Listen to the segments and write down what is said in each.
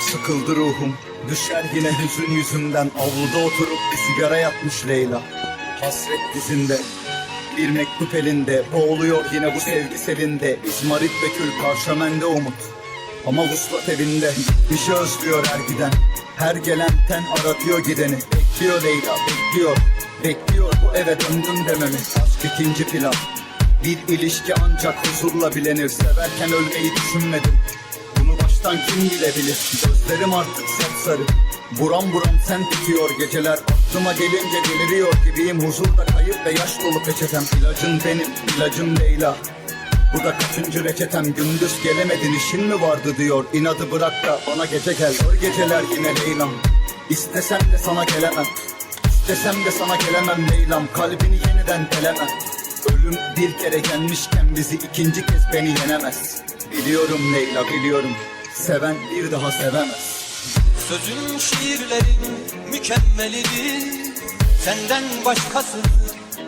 Sıkıldı ruhum Düşer yine hüzün yüzünden. Avluda oturup bir sigara yapmış Leyla. Hasret dizinde Bir mektup elinde. Boğuluyor yine bu sevgi selinde. İzmarit ve kül parşömende umut. Ama vuslat evinde Bir şey özlüyor her giden. Her gelen ten aratıyor gideni Bekliyor Leyla bekliyor. Bekliyor bu eve döndüm dememi Aşk ikinci plan. Bir ilişki ancak huzurla bilenir. Severken ölmeyi düşünmedim. Bunu baştan kim bilebilir? Gözlerim artık sapsarı. Buram buram sen tutuyor geceler. Aklıma gelince deliriyor gibiyim. Huzurda kayıp ve yaş dolu peçetem. İlacın benim, ilacım Leyla. Bu da kaçıncı reçetem? Gündüz gelemedin işin mi vardı diyor. İnadı bırak da bana gece gel. Zor geceler yine Leylam İstesem de sana gelemem. İstesem de sana gelemem Leylam. Kalbini yeniden telemem Ölüm bir kere gelmişken bizi ikinci kez beni yenemez. Biliyorum Leyla biliyorum. Seven bir daha sevemez. Sözün şiirlerin mükemmelidir. Senden başkası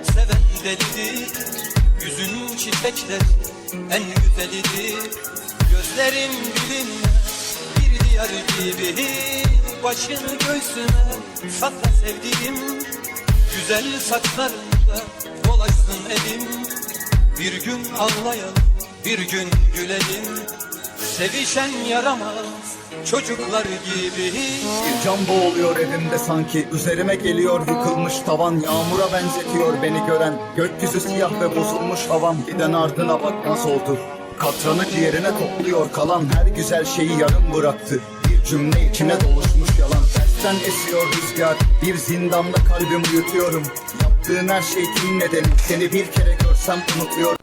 seven delidir. Yüzün çiçekler en güzelidir. Gözlerin bilinmez bir diyar gibi Başını göğsüme sakla sevdiğim Güzel saçlarında dolaşsın elim. Bir gün ağlayalım bir gün gülelim. Sevişen yaramaz çocuklar gibi. Bir can boğuluyor evimde sanki Üzerime geliyor yıkılmış tavan. Yağmura benzetiyor beni gören Gökyüzü siyah ve bozulmuş havam Giden ardına bakmaz oldu. Katranı ciğerine topluyor kalan Her güzel şeyi yarım bıraktı cümle içine doluşmuş yalan. Tersten esiyor rüzgar. Bir zindanda kalbim uyutuyorum. Yaptığın her şey kim nedeni? Seni bir kere görsem unutuyorum